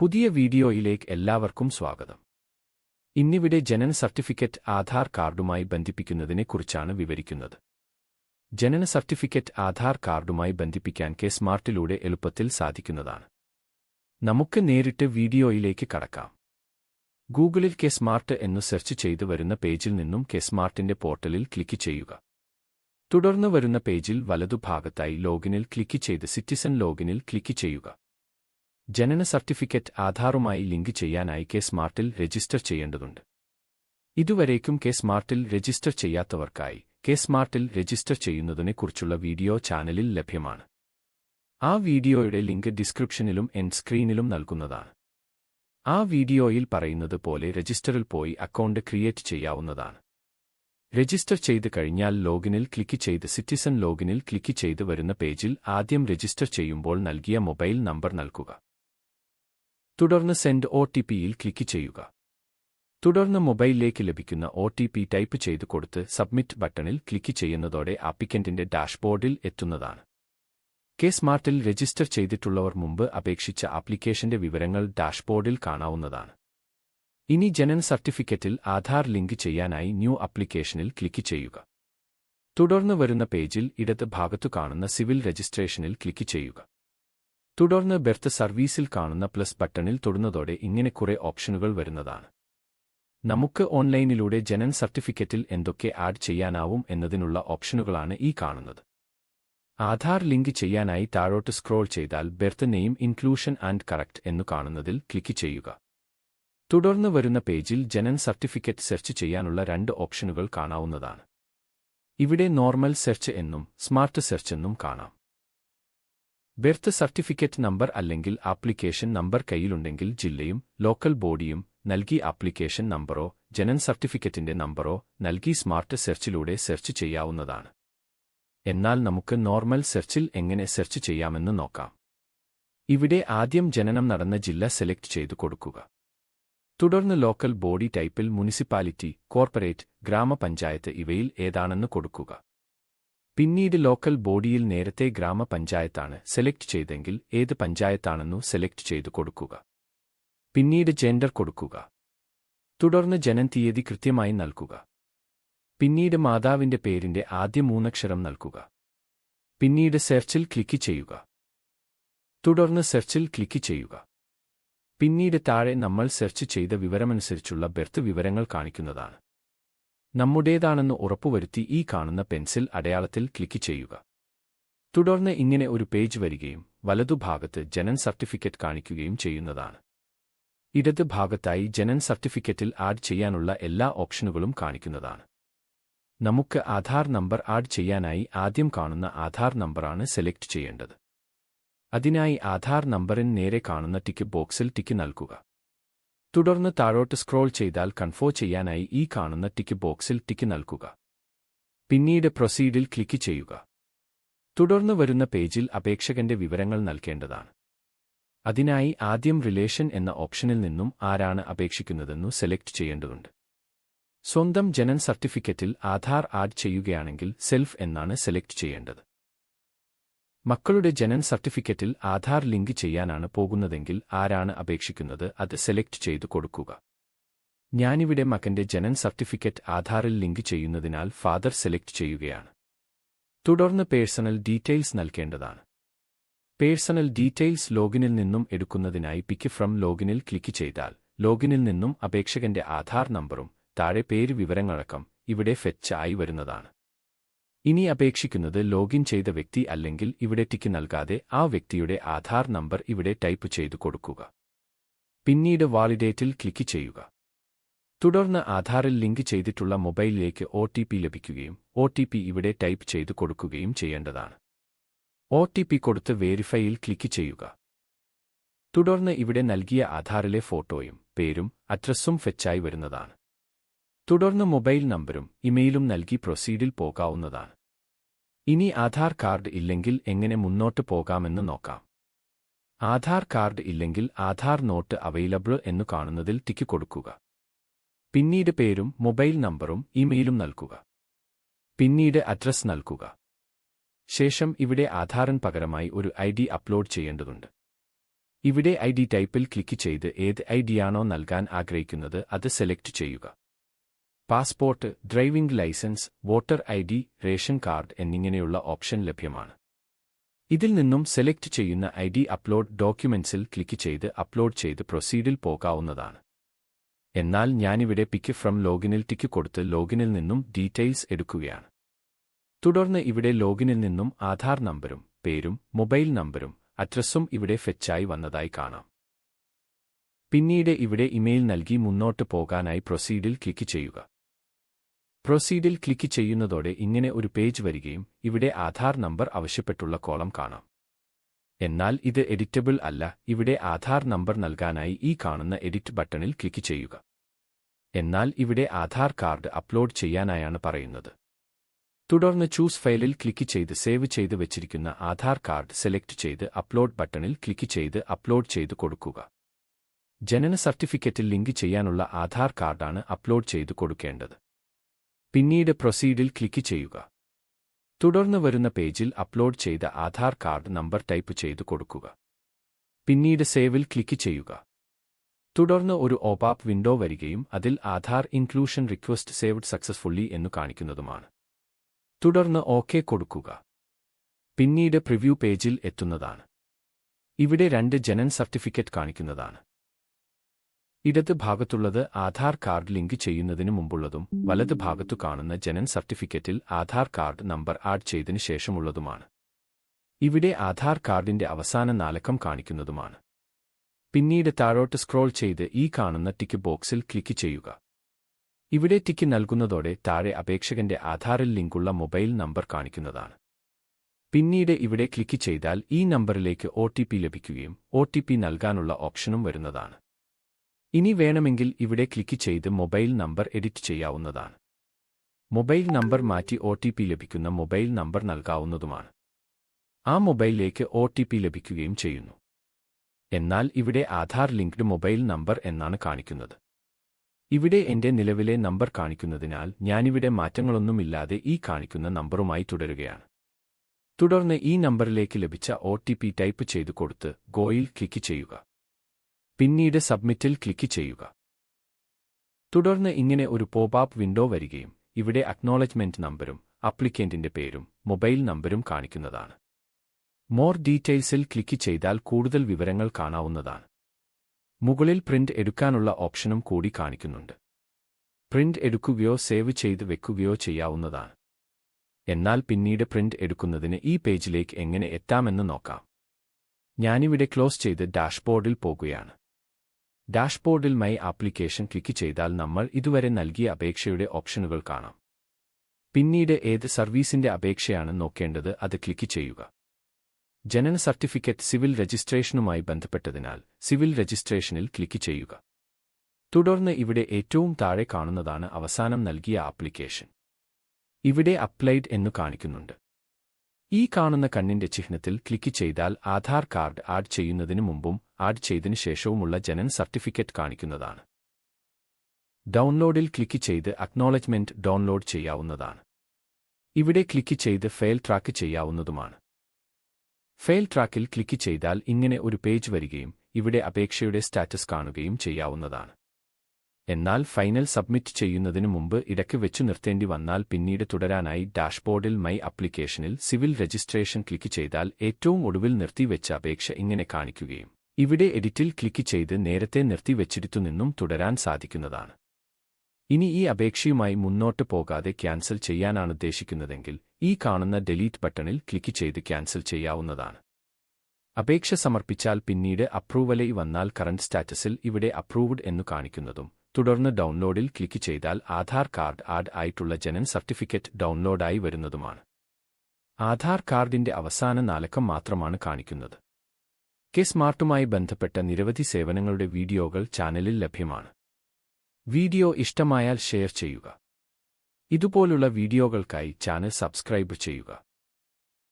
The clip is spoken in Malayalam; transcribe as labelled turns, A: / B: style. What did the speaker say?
A: പുതിയ വീഡിയോയിലേക്ക് എല്ലാവർക്കും സ്വാഗതം. ഇന്നിവിടെ ജനന സർട്ടിഫിക്കറ്റ് ആധാർ കാർഡുമായി ബന്ധിപ്പിക്കുന്നതിനെക്കുറിച്ചാണ് വിവരിക്കുന്നത്. ജനന സർട്ടിഫിക്കറ്റ് ആധാർ കാർഡുമായി ബന്ധിപ്പിക്കാൻ കെ സ്മാർട്ടിലൂടെ എളുപ്പത്തിൽ സാധിക്കുന്നതാണ്. നമുക്ക് നേരിട്ട് വീഡിയോയിലേക്ക് കടക്കാം. ഗൂഗിളിൽ കെ സ്മാർട്ട് എന്ന് സെർച്ച് ചെയ്തു വരുന്ന പേജിൽ നിന്നും കെ സ്മാർട്ടിന്റെ പോർട്ടലിൽ ക്ലിക്ക് ചെയ്യുക. തുടർന്ന് വരുന്ന പേജിൽ വലതുഭാഗത്തായി ലോഗിനിൽ ക്ലിക്ക് ചെയ്ത് സിറ്റിസൺ ലോഗിനിൽ ക്ലിക്ക് ചെയ്യുക. ജനന സർട്ടിഫിക്കറ്റ് ആധാറുമായി ലിങ്ക് ചെയ്യാനായി കെ സ്മാർട്ടിൽ രജിസ്റ്റർ ചെയ്യേണ്ടതുണ്ട്. ഇതുവരേക്കും കെ സ്മാർട്ടിൽ രജിസ്റ്റർ ചെയ്യാത്തവർക്കായി കെ സ്മാർട്ടിൽ രജിസ്റ്റർ ചെയ്യുന്നതിനെക്കുറിച്ചുള്ള വീഡിയോ ചാനലിൽ ലഭ്യമാണ്. ആ വീഡിയോയുടെ ലിങ്ക് ഡിസ്ക്രിപ്ഷനിലും എൻഡ് സ്ക്രീനിലും നൽകുന്നതാണ്. ആ വീഡിയോയിൽ പറയുന്നത് പോലെ രജിസ്റ്ററിൽ പോയി അക്കൗണ്ട് ക്രിയേറ്റ് ചെയ്യാവുന്നതാണ്. രജിസ്റ്റർ ചെയ്ത് കഴിഞ്ഞാൽ ലോഗിനിൽ ക്ലിക്ക് ചെയ്ത് സിറ്റിസൺ ലോഗിനിൽ ക്ലിക്ക് ചെയ്ത് വരുന്ന പേജിൽ ആദ്യം രജിസ്റ്റർ ചെയ്യുമ്പോൾ നൽകിയ മൊബൈൽ നമ്പർ നൽകുക. തുടർന്ന് സെൻഡ് ഒ ടി പിയിൽ ക്ലിക്ക് ചെയ്യുക. തുടർന്ന് മൊബൈലിലേക്ക് ലഭിക്കുന്ന ഒ ടി പി ടൈപ്പ് ചെയ്ത് കൊടുത്ത് സബ്മിറ്റ് ബട്ടണിൽ ക്ലിക്ക് ചെയ്യുന്നതോടെ ആപ്ലിക്കന്റിന്റെ ഡാഷ്ബോർഡിൽ എത്തുന്നതാണ്. കെ സ്മാർട്ടിൽ രജിസ്റ്റർ ചെയ്തിട്ടുള്ളവർ മുമ്പ് അപേക്ഷിച്ച ആപ്ലിക്കേഷന്റെ വിവരങ്ങൾ ഡാഷ്ബോർഡിൽ കാണാവുന്നതാണ്. ഇനി ജനന സർട്ടിഫിക്കറ്റിൽ ആധാർ ലിങ്ക് ചെയ്യാനായി ന്യൂ അപ്ലിക്കേഷനിൽ ക്ലിക്ക് ചെയ്യുക. തുടർന്ന് വരുന്ന പേജിൽ ഇടത് ഭാഗത്തു കാണുന്ന സിവിൽ രജിസ്ട്രേഷനിൽ ക്ലിക്ക് ചെയ്യുക. തുടർന്ന് ബെർത്ത് സർവീസിൽ കാണുന്ന പ്ലസ് ബട്ടണിൽ തൊടുന്നതോടെ ഇങ്ങനെ കുറെ ഓപ്ഷനുകൾ വരുന്നതാണ്. നമുക്ക് ഓൺലൈനിലൂടെ ജനൻ സർട്ടിഫിക്കറ്റിൽ എന്തൊക്കെ ആഡ് ചെയ്യാനാവും എന്നതിനുള്ള ഓപ്ഷനുകളാണ് ഈ കാണുന്നത്. ആധാർ ലിങ്ക് ചെയ്യാനായി താഴോട്ട് സ്ക്രോൾ ചെയ്താൽ birth name inclusion and correct എന്നു കാണുന്നതിൽ ക്ലിക്ക് ചെയ്യുക. തുടർന്ന് വരുന്ന പേജിൽ ജനൻ സർട്ടിഫിക്കറ്റ് സെർച്ച് ചെയ്യാനുള്ള രണ്ട് ഓപ്ഷനുകൾ കാണാവുന്നതാണ്. ഇവിടെ നോർമൽ സെർച്ച് എന്നും സ്മാർട്ട് സെർച്ച് എന്നും കാണാം. ബെർത്ത് സർട്ടിഫിക്കറ്റ് നമ്പർ അല്ലെങ്കിൽ ആപ്ലിക്കേഷൻ നമ്പർ കയ്യിലുണ്ടെങ്കിൽ ജില്ലയും ലോക്കൽ ബോഡിയും നൽകി ആപ്ലിക്കേഷൻ നമ്പറോ ജനൻ സർട്ടിഫിക്കറ്റിന്റെ നമ്പറോ നൽകി സ്മാർട്ട് സെർച്ചിലൂടെ സെർച്ച് ചെയ്യാവുന്നതാണ്. എന്നാൽ നമുക്ക് നോർമൽ സെർച്ചിൽ എങ്ങനെ സെർച്ച് ചെയ്യാമെന്ന് നോക്കാം. ഇവിടെ ആദ്യം ജനനം നടന്ന ജില്ല സെലക്ട് ചെയ്തു കൊടുക്കുക. തുടർന്ന് ലോക്കൽ ബോഡി ടൈപ്പിൽ മുനിസിപ്പാലിറ്റി കോർപ്പറേറ്റ് ഗ്രാമപഞ്ചായത്ത് ഇവയിൽ ഏതാണെന്ന് കൊടുക്കുക. പിന്നീട് ലോക്കൽ ബോഡിയിൽ നേരത്തെ ഗ്രാമപഞ്ചായത്താണ് സെലക്ട് ചെയ്തെങ്കിൽ ഏത് പഞ്ചായത്താണെന്നു സെലക്ട് ചെയ്തു കൊടുക്കുക. പിന്നീട് ജെൻഡർ കൊടുക്കുക. തുടർന്ന് ജനം തീയതി കൃത്യമായി നൽകുക. പിന്നീട് മാതാവിന്റെ പേരിന്റെ ആദ്യ മൂന്നക്ഷരം നൽകുക. പിന്നീട് സെർച്ചിൽ ക്ലിക്ക് ചെയ്യുക. തുടർന്ന് സെർച്ചിൽ ക്ലിക്ക് ചെയ്യുക. പിന്നീട് താഴെ നമ്മൾ സെർച്ച് ചെയ്ത വിവരമനുസരിച്ചുള്ള ബെർത്ത് വിവരങ്ങൾ കാണിക്കുന്നതാണ്. നമ്മുടേതാണെന്ന് ഉറപ്പുവരുത്തി ഈ കാണുന്ന പെൻസിൽ അടയാളത്തിൽ ക്ലിക്ക് ചെയ്യുക. തുടർന്ന് ഇങ്ങനെ ഒരു പേജ് വരികയും വലതുഭാഗത്ത് ജനൻ സർട്ടിഫിക്കറ്റ് കാണിക്കുകയും ചെയ്യുന്നതാണ്. ഇടത് ഭാഗത്തായി ജനൻ സർട്ടിഫിക്കറ്റിൽ ആഡ് ചെയ്യാനുള്ള എല്ലാ ഓപ്ഷനുകളും കാണിക്കുന്നതാണ്. നമുക്ക് ആധാർ നമ്പർ ആഡ് ചെയ്യാനായി ആദ്യം കാണുന്ന ആധാർ നമ്പറാണ് സെലക്ട് ചെയ്യേണ്ടത്. അതിനായി ആധാർ നമ്പറിന് നേരെ കാണുന്ന ടിക്ക് ബോക്സിൽ ടിക്ക് നൽകുക. തുടർന്ന് താഴോട്ട് സ്ക്രോൾ ചെയ്താൽ കൺഫോ ചെയ്യാനായി ഈ കാണുന്ന ടിക്ക് ബോക്സിൽ ടിക്ക് നൽകുക. പിന്നീട് പ്രൊസീഡിൽ ക്ലിക്ക് ചെയ്യുക. തുടർന്ന് വരുന്ന പേജിൽ അപേക്ഷകന്റെ വിവരങ്ങൾ നൽകേണ്ടതാണ്. അതിനായി ആദ്യം റിലേഷൻ എന്ന ഓപ്ഷനിൽ നിന്നും ആരാണ് അപേക്ഷിക്കുന്നതെന്നു സെലക്ട് ചെയ്യേണ്ടതുണ്ട്. സ്വന്തം ജനൻ സർട്ടിഫിക്കറ്റിൽ ആധാർ ആഡ് ചെയ്യുകയാണെങ്കിൽ സെൽഫ് എന്നാണ് സെലക്ട് ചെയ്യേണ്ടത്. മക്കളുടെ ജനന സർട്ടിഫിക്കറ്റിൽ ആധാർ ലിങ്ക് ചെയ്യാനാണ് പോകുന്നതെങ്കിൽ ആരാണ് അപേക്ഷിക്കുന്നത് അത് സെലക്ട് ചെയ്തു കൊടുക്കുക. ഞാനിവിടെ മകന്റെ ജനന സർട്ടിഫിക്കറ്റ് ആധാറിൽ ലിങ്ക് ചെയ്യുന്നതിനാൽ ഫാദർ സെലക്ട് ചെയ്യുകയാണ്. തുടർന്ന് പേഴ്സണൽ ഡീറ്റെയിൽസ് നൽകേണ്ടതാണ്. പേഴ്സണൽ ഡീറ്റെയിൽസ് ലോഗിനിൽ നിന്നും എടുക്കുന്നതിനായി പിക്ക് ഫ്രം ലോഗിനിൽ ക്ലിക്ക് ചെയ്താൽ ലോഗിനിൽ നിന്നും അപേക്ഷകന്റെ ആധാർ നമ്പറും താഴെ പേര് വിവരങ്ങളടക്കം ഇവിടെ ഫെച്ച് ആയി വരുന്നതാണ്. ഇനി അപേക്ഷിക്കുന്നത് ലോഗിൻ ചെയ്ത വ്യക്തി അല്ലെങ്കിൽ ഇവിടെ ടിക്ക് നൽകാതെ ആ വ്യക്തിയുടെ ആധാർ നമ്പർ ഇവിടെ ടൈപ്പ് ചെയ്തു കൊടുക്കുക. പിന്നീട് വാളിഡേറ്റിൽ ക്ലിക്ക് ചെയ്യുക. തുടർന്ന് ആധാറിൽ ലിങ്ക് ചെയ്തിട്ടുള്ള മൊബൈലിലേക്ക് ഒ ടി പി ലഭിക്കുകയും ഒ ടി പി ഇവിടെ ടൈപ്പ് ചെയ്തു കൊടുക്കുകയും ചെയ്യേണ്ടതാണ്. ഒ ടി പി കൊടുത്ത് വേരിഫൈയിൽ ക്ലിക്ക് ചെയ്യുക. തുടർന്ന് ഇവിടെ നൽകിയ ആധാറിലെ ഫോട്ടോയും പേരും അഡ്രസ്സും ഫെച്ചായി വരുന്നതാണ്. തുടർന്ന് മൊബൈൽ നമ്പരും ഇമെയിലും നൽകി പ്രൊസീഡിൽ പോകാവുന്നതാണ്. ഇനി ആധാർ കാർഡ് ഇല്ലെങ്കിൽ എങ്ങനെ മുന്നോട്ട് പോകാമെന്ന് നോക്കാം. ആധാർ കാർഡ് ഇല്ലെങ്കിൽ ആധാർ നോട്ട് അവൈലബിൾ എന്നു കാണുന്നതിൽ ടിക്ക് കൊടുക്കുക. പിന്നീട് പേരും മൊബൈൽ നമ്പറും ഇമെയിലും നൽകുക. പിന്നീട് അഡ്രസ് നൽകുക. ശേഷം ഇവിടെ ആധാറിന് പകരമായി ഒരു ഐ ഡി അപ്ലോഡ് ചെയ്യേണ്ടതുണ്ട്. ഇവിടെ ഐ ഡി ടൈപ്പിൽ ക്ലിക്ക് ചെയ്ത് ഏത് ഐ ഡിയാണോ നൽകാൻ ആഗ്രഹിക്കുന്നത് അത് സെലക്ട് ചെയ്യുക. Passport driving licence voter I D ration card എന്നിങ്ങനെയുള്ള ഓപ്ഷൻ ലഭ്യമാണ്. ഇതിൽ നിന്നും സെലക്ട് ചെയ്യുന്ന ഐ ഡി അപ്ലോഡ് ഡോക്യുമെന്റ്സിൽ ക്ലിക്ക് ചെയ്ത് അപ്ലോഡ് ചെയ്ത് പ്രൊസീഡിൽ പോകാവുന്നതാണ്. എന്നാൽ ഞാനിവിടെ പിക്ക് ഫ്രം ലോഗിനിൽ ടിക്ക് കൊടുത്ത് ലോഗിനിൽ നിന്നും ഡീറ്റെയിൽസ് എടുക്കുകയാണ്. തുടർന്ന് ഇവിടെ ലോഗിനിൽ നിന്നും ആധാർ നമ്പരും പേരും മൊബൈൽ നമ്പരും അഡ്രസ്സും ഇവിടെ ഫെച്ചായി വന്നതായി കാണാം. പിന്നീട് ഇവിടെ ഇമെയിൽ നൽകി മുന്നോട്ട് പോകാനായി പ്രൊസീഡിൽ ക്ലിക്ക് ചെയ്യുക. പ്രൊസീഡിൽ ക്ലിക്ക് ചെയ്യുന്നതോടെ ഇങ്ങനെ ഒരു പേജ് വരികയും ഇവിടെ ആധാർ നമ്പർ ആവശ്യപ്പെട്ടുള്ള കോളം കാണാം. എന്നാൽ ഇത് എഡിറ്റബിൾ അല്ല ഇവിടെ ആധാർ നമ്പർ നൽകാനായി ഈ കാണുന്ന എഡിറ്റ് ബട്ടണിൽ ക്ലിക്ക് ചെയ്യുക. എന്നാൽ ഇവിടെ ആധാർ കാർഡ് അപ്ലോഡ് ചെയ്യാനായാണ് പറയുന്നത്. തുടർന്ന് ചൂസ് ഫയലിൽ ക്ലിക്ക് ചെയ്ത് സേവ് ചെയ്ത് വെച്ചിരിക്കുന്ന ആധാർ കാർഡ് സെലക്ട് ചെയ്ത് അപ്ലോഡ് ബട്ടണിൽ ക്ലിക്ക് ചെയ്ത് അപ്ലോഡ് ചെയ്ത് കൊടുക്കുക. ജനന സർട്ടിഫിക്കറ്റിൽ ലിങ്ക് ചെയ്യാനുള്ള ആധാർ കാർഡാണ് അപ്ലോഡ് ചെയ്ത് കൊടുക്കേണ്ടത്. പിന്നീട് പ്രൊസീഡിൽ ക്ലിക്ക് ചെയ്യുക. തുടർന്ന് വരുന്ന പേജിൽ അപ്ലോഡ് ചെയ്ത ആധാർ കാർഡ് നമ്പർ ടൈപ്പ് ചെയ്തു കൊടുക്കുക. പിന്നീട് സേവിൽ ക്ലിക്ക് ചെയ്യുക. തുടർന്ന് ഒരു ഓപ്പ് വിൻഡോ വരികയും അതിൽ Aadhaar inclusion request saved successfully എന്ന് കാണിക്കുന്നതുമാണ്. തുടർന്ന് ഓക്കെ കൊടുക്കുക. പിന്നീട് പ്രിവ്യൂ പേജിൽ എത്തുന്നതാണ്. ഇവിടെ രണ്ട് ജനൻ സർട്ടിഫിക്കറ്റ് കാണിക്കുന്നതാണ്. ഇടത് ഭാഗത്തുള്ളത് ആധാർ കാർഡ് ലിങ്ക് ചെയ്യുന്നതിന് മുമ്പുള്ളതും വലത് ഭാഗത്തു കാണുന്ന ജനൻ സർട്ടിഫിക്കറ്റിൽ ആധാർ കാർഡ് നമ്പർ ആഡ് ചെയ്തതിനു ശേഷമുള്ളതുമാണ്. ഇവിടെ ആധാർ കാർഡിന്റെ അവസാന നാലക്കം കാണിക്കുന്നതുമാണ്. പിന്നീട് താഴോട്ട് സ്ക്രോൾ ചെയ്ത് ഈ കാണുന്ന ടിക്ക് ബോക്സിൽ ക്ലിക്ക് ചെയ്യുക. ഇവിടെ ടിക്ക് നൽകുന്നതോടെ താഴെ അപേക്ഷകന്റെ ആധാറിൽ ലിങ്കുള്ള മൊബൈൽ നമ്പർ കാണിക്കുന്നതാണ്. പിന്നീട് ഇവിടെ ക്ലിക്ക് ചെയ്താൽ ഈ നമ്പറിലേക്ക് ഒ ലഭിക്കുകയും ഒ നൽകാനുള്ള ഓപ്ഷനും വരുന്നതാണ്. ഇനി വേണമെങ്കിൽ ഇവിടെ ക്ലിക്ക് ചെയ്ത് മൊബൈൽ നമ്പർ എഡിറ്റ് ചെയ്യാവുന്നതാണ്. മൊബൈൽ നമ്പർ മാറ്റി ഒ ലഭിക്കുന്ന മൊബൈൽ നമ്പർ നൽകാവുന്നതുമാണ്. ആ മൊബൈലിലേക്ക് ഒ ലഭിക്കുകയും ചെയ്യുന്നു. എന്നാൽ ഇവിടെ ആധാർ ലിങ്ക്ഡ് മൊബൈൽ നമ്പർ എന്നാണ് കാണിക്കുന്നത്. ഇവിടെ എന്റെ നിലവിലെ നമ്പർ കാണിക്കുന്നതിനാൽ ഞാനിവിടെ മാറ്റങ്ങളൊന്നുമില്ലാതെ ഈ കാണിക്കുന്ന നമ്പറുമായി തുടരുകയാണ്. തുടർന്ന് ഈ നമ്പറിലേക്ക് ലഭിച്ച ഒ ടൈപ്പ് ചെയ്തു കൊടുത്ത് ഗോയിൽ ക്ലിക്ക് ചെയ്യുക. പിന്നീട് സബ്മിറ്റിൽ ക്ലിക്ക് ചെയ്യുക. തുടർന്ന് ഇങ്ങനെ ഒരു പോപ്പ് വിൻഡോ വരികയും ഇവിടെ അക്നോളജ്മെന്റ് നമ്പരും അപ്ലിക്കന്റിന്റെ പേരും മൊബൈൽ നമ്പരും കാണിക്കുന്നതാണ്. മോർ ഡീറ്റെയിൽസിൽ ക്ലിക്ക് ചെയ്താൽ കൂടുതൽ വിവരങ്ങൾ കാണാവുന്നതാണ്. മുകളിൽ പ്രിന്റ് എടുക്കാനുള്ള ഓപ്ഷനും കൂടി കാണിക്കുന്നുണ്ട്. പ്രിന്റ് എടുക്കുകയോ സേവ് ചെയ്ത് വെക്കുകയോ ചെയ്യാവുന്നതാണ്. എന്നാൽ പിന്നീട് പ്രിന്റ് എടുക്കുന്നതിന് ഈ പേജിലേക്ക് എങ്ങനെ എത്താമെന്ന് നോക്കാം. ഞാനിവിടെ ക്ലോസ് ചെയ്ത് ഡാഷ്ബോർഡിൽ പോകുകയാണ്. ഡാഷ്ബോർഡിൽ മൈ ആപ്ലിക്കേഷൻ ക്ലിക്ക് ചെയ്താൽ നമ്മൾ ഇതുവരെ നൽകിയ അപേക്ഷയുടെ ഓപ്ഷനുകൾ കാണാം. പിന്നീട് ഏത് സർവീസിന്റെ അപേക്ഷയാണ് നോക്കേണ്ടത് അത് ക്ലിക്ക് ചെയ്യുക. ജനന സർട്ടിഫിക്കറ്റ് സിവിൽ രജിസ്ട്രേഷനുമായി ബന്ധപ്പെട്ടതിനാൽ സിവിൽ രജിസ്ട്രേഷനിൽ ക്ലിക്ക് ചെയ്യുക. തുടർന്ന് ഇവിടെ ഏറ്റവും താഴെ കാണുന്നതാണ് അവസാനം നൽകിയ ആപ്ലിക്കേഷൻ. ഇവിടെ അപ്ലൈഡ് എന്നു കാണിക്കുന്നുണ്ട്. ഈ കാണുന്ന കണ്ണിന്റെ ചിഹ്നത്തിൽ ക്ലിക്ക് ചെയ്താൽ ആധാർ കാർഡ് ആഡ് ചെയ്യുന്നതിനു മുമ്പും ആഡ് ചെയ്തതിനു ശേഷവുമുള്ള ജനന സർട്ടിഫിക്കറ്റ് കാണിക്കുന്നതാണ്. ഡൗൺലോഡിൽ ക്ലിക്ക് ചെയ്ത് അക്നോളജ്മെന്റ് ഡൗൺലോഡ് ചെയ്യാവുന്നതാണ്. ഇവിടെ ക്ലിക്ക് ചെയ്ത് ഫെയിൽ ട്രാക്ക് ചെയ്യാവുന്നതുമാണ്. ഫെയിൽ ട്രാക്കിൽ ക്ലിക്ക് ചെയ്താൽ ഇങ്ങനെ ഒരു പേജ് വരികയും ഇവിടെ അപേക്ഷയുടെ സ്റ്റാറ്റസ് കാണുകയും ചെയ്യാവുന്നതാണ്. എന്നാൽ ഫൈനൽ സബ്മിറ്റ് ചെയ്യുന്നതിനു മുമ്പ് ഇടയ്ക്ക് വെച്ചു നിർത്തേണ്ടി വന്നാൽ പിന്നീട് തുടരാനായി ഡാഷ്ബോർഡിൽ മൈ അപ്ലിക്കേഷനിൽ സിവിൽ രജിസ്ട്രേഷൻ ക്ലിക്ക് ചെയ്താൽ ഏറ്റവും ഒടുവിൽ നിർത്തിവെച്ച അപേക്ഷ ഇങ്ങനെ കാണിക്കുകയും ഇവിടെ എഡിറ്റിൽ ക്ലിക്ക് ചെയ്ത് നേരത്തെ നിർത്തിവെച്ചിരുത്തു നിന്നും തുടരാൻ സാധിക്കുന്നതാണ്. ഇനി ഈ അപേക്ഷയുമായി മുന്നോട്ട് പോകാതെ ക്യാൻസൽ ചെയ്യാനാണ് ഉദ്ദേശിക്കുന്നതെങ്കിൽ ഈ കാണുന്ന ഡിലീറ്റ് ബട്ടണിൽ ക്ലിക്ക് ചെയ്ത് ക്യാൻസൽ ചെയ്യാവുന്നതാണ്. അപേക്ഷ സമർപ്പിച്ചാൽ പിന്നീട് അപ്രൂവലായി വന്നാൽ കറന്റ് സ്റ്റാറ്റസിൽ ഇവിടെ അപ്രൂവ്ഡ് എന്നു കാണിക്കുന്നതും തുടർന്ന് ഡൗൺലോഡിൽ ക്ലിക്ക് ചെയ്താൽ ആധാർ കാർഡ് ആഡ് ആയിട്ടുള്ള ജനൻ സർട്ടിഫിക്കറ്റ് ഡൗൺലോഡായി വരുന്നതുമാണ്. ആധാർ കാർഡിന്റെ അവസാന നാലക്കം മാത്രമാണ് കാണിക്കുന്നത്. കെ സ്മാർട്ടുമായി ബന്ധപ്പെട്ട നിരവധി സേവനങ്ങളുടെ വീഡിയോകൾ ചാനലിൽ ലഭ്യമാണ്. വീഡിയോ ഇഷ്ടമായാൽ ഷെയർ ചെയ്യുക. ഇതുപോലുള്ള വീഡിയോകൾക്കായി ചാനൽ സബ്സ്ക്രൈബ് ചെയ്യുക.